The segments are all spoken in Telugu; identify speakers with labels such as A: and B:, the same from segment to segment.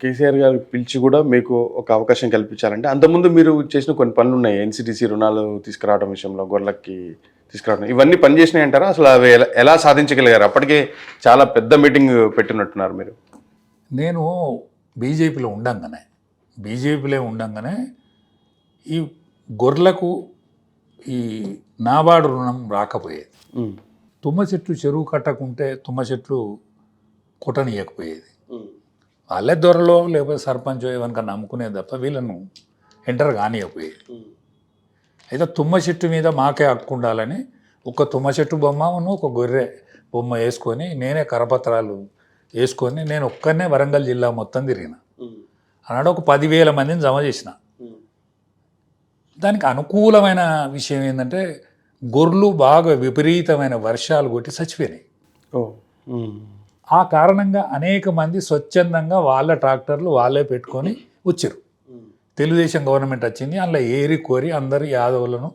A: కేసీఆర్ గారు పిలిచి కూడా మీకు ఒక అవకాశం కల్పించాలంటే అంతకుముందు మీరు చేసిన కొన్ని పనులు ఉన్నాయి. ఎన్సిటిసి రుణాలు తీసుకురావడం విషయంలో గొర్రెలకి తీసుకురావడం. ఇవన్నీ పనిచేసినాయి అంటారా అసలు అవి ఎలా ఎలా సాధించగలిగారు? అప్పటికే చాలా పెద్ద మీటింగ్ పెట్టినట్టున్నారు మీరు.
B: నేను బీజేపీలో ఉండంగానే బీజేపీలో ఉండంగానే ఈ గొర్రెలకు ఈ నాబార్డు రుణం రాకపోయేది. తుమ్మ చెట్లు చెరువు కట్టకుంటే తుమ్మ చెట్లు కొట్టనీయకపోయేది. వాళ్ళే దూరంలో లేకపోతే సర్పంచ్ ఎవరికన్నా నమ్ముకునే తప్ప వీళ్ళను ఎంటర్ కానియకపోయేది. అయితే తుమ్మ చెట్టు మీద మాకే హక్కు ఉండాలని ఒక తుమ్మ చెట్టు బొమ్మను ఒక గొర్రె బొమ్మ వేసుకొని నేనే కరపత్రాలు వేసుకొని నేను ఒక్కనే వరంగల్ జిల్లా మొత్తం తిరిగిన. అన్నాడు ఒక పదివేల మందిని జమ చేసిన. దానికి అనుకూలమైన విషయం ఏంటంటే గొర్రెలు బాగా విపరీతమైన వర్షాలు కొట్టి చచ్చిపోయినాయి.
A: ఓ
B: ఆ కారణంగా అనేక మంది స్వచ్ఛందంగా వాళ్ళ ట్రాక్టర్లు వాళ్ళే పెట్టుకొని వచ్చారు. తెలుగుదేశం గవర్నమెంట్ వచ్చింది అందులో ఏరి కోరి అందరు యాదవులను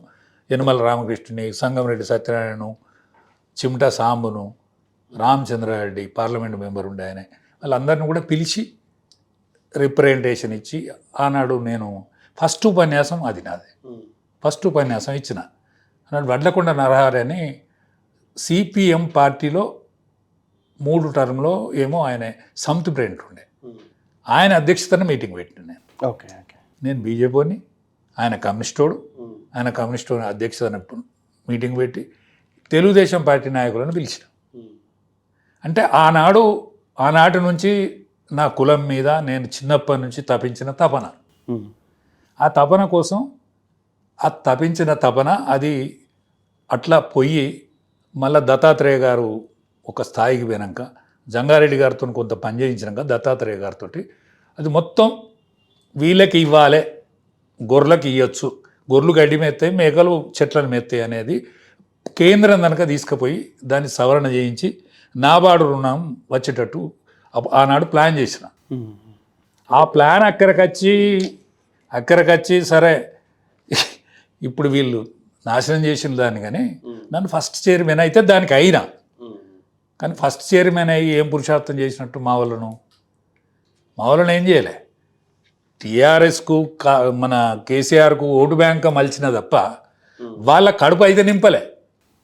B: యనమల రామకృష్ణుని సంగమరెడ్డి సత్యనారాయణను చిమటా సాంబును రామచంద్రారెడ్డి పార్లమెంట్ మెంబర్ ఉండే ఆయన వాళ్ళందరిని కూడా పిలిచి రిప్రజెంటేషన్ ఇచ్చి ఆనాడు నేను ఫస్ట్ ఉపన్యాసం అది నాది. ఫస్ట్ ఉపన్యాసం ఇచ్చిన. వడ్లకొండ నరహారి అని సిపిఎం పార్టీలో మూడు టర్మ్లో ఏమో ఆయన సమితి ప్రెసిడెంట్ ఉండే. ఆయన అధ్యక్షతన మీటింగ్ పెట్టిన నేను.
A: Okay okay.
B: నేను బీజేపీని ఆయన కమ్యూనిస్టోడు ఆయన కమ్యూనిస్టు అధ్యక్షతన మీటింగ్ పెట్టి తెలుగుదేశం పార్టీ నాయకులను పిలిచిన. అంటే ఆనాడు ఆనాటి నుంచి నా కులం మీద నేను చిన్నప్పటి నుంచి తపించిన తపన. ఆ తపన కోసం ఆ తపించిన తపన అది అట్లా పోయి మళ్ళా దత్తాత్రేయ గారు ఒక స్థాయికి పోయినాక జంగారెడ్డి గారితో కొంత పని చేయించినాక దత్తాత్రేయ గారితో అది మొత్తం వీళ్ళకి ఇవ్వాలి గొర్రెలకు ఇవ్వచ్చు గొర్రెలు గడ్డి మెత్తాయి మేకలు చెట్లను మెత్తాయి అనేది కేంద్రం కనుక తీసుకుపోయి దాన్ని సవరణ చేయించి నాబార్డు రుణం వచ్చేటట్టు ఆనాడు ప్లాన్ చేసిన. ఆ ప్లాన్ అక్కడికొచ్చి అక్కడికొచ్చి సరే ఇప్పుడు వీళ్ళు నాశనం చేసిన దాన్ని కానీ నన్ను ఫస్ట్ చైర్మన్ అయితే దానికి అయినా కానీ ఫస్ట్ చైర్మన్ అయ్యి ఏం పురుషార్థం చేసినట్టు మా వాళ్ళను? మా వాళ్ళని ఏం చేయలే. టీఆర్ఎస్కు కా- మన కేసీఆర్కు ఓటు బ్యాంక్ మలిచిన తప్ప వాళ్ళ కడుపు అయితే నింపలే.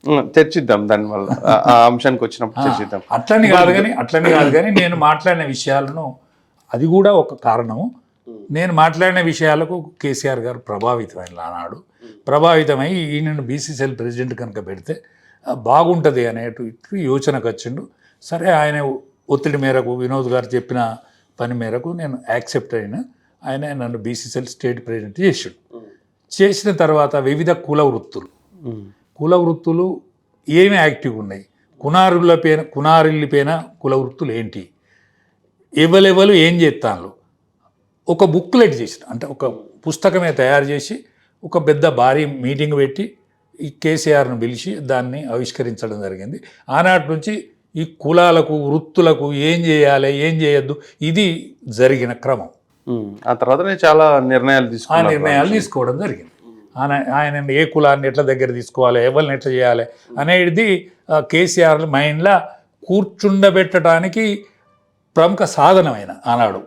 A: ఉమ్, చర్చిద్దాం దానివల్ల. ఆ- అంశానికి వచ్చినప్పుడు చర్చిద్దాం
B: అట్లని కాదు కానీ అట్లని కాదు కానీ నేను మాట్లాడిన విషయాలను అది కూడా ఒక కారణము నేను మాట్లాడిన విషయాలకు కేసీఆర్ గారు ప్రభావితమైన ఆనాడు. ప్రభావితమై ఈయనను బీసీసీఎల్ ప్రెసిడెంట్ కనుక పెడితే బాగుంటుంది అనేటు ఇటు యోచనకు వచ్చిండు. సరే ఆయన ఒత్తిడి మేరకు వినోద్ గారు చెప్పిన పని మేరకు నేను యాక్సెప్ట్ అయిన ఆయన నన్ను బీసీసీఎల్ స్టేట్ ప్రెసిడెంట్ చేసాడు. చేసిన తర్వాత వివిధ కుల వృత్తులు. కుల వృత్తులు ఏమి యాక్టివ్ ఉన్నాయి? కునారుల పైన కునారిల్లి పైన కుల వృత్తులు ఏంటి? ఎవలెవలు ఏం చేస్తాను ఒక బుక్లెట్ చేసిన అంటే ఒక పుస్తకమే తయారు చేసి ఒక పెద్ద భారీ మీటింగ్ పెట్టి ఈ కేసీఆర్ను పిలిచి దాన్ని ఆవిష్కరించడం జరిగింది. ఆనాటి నుంచి ఈ కులాలకు వృత్తులకు ఏం చేయాలి ఏం చేయొద్దు ఇది జరిగిన క్రమం.
A: ఆ తర్వాత చాలా నిర్ణయాలు
B: ఆ
A: తీసుకున్నారు
B: నిర్ణయాలు తీసుకోవడం జరిగింది. ఆయన ఆయన ఏ కులాన్ని ఎట్లా దగ్గర తీసుకోవాలి ఎవరిని ఎట్లా చేయాలి అనేది ఆ, కేసీఆర్ మైండ్లో కూర్చుండబెట్టడానికి ప్రముఖ సాధనమైన ఆనాడు.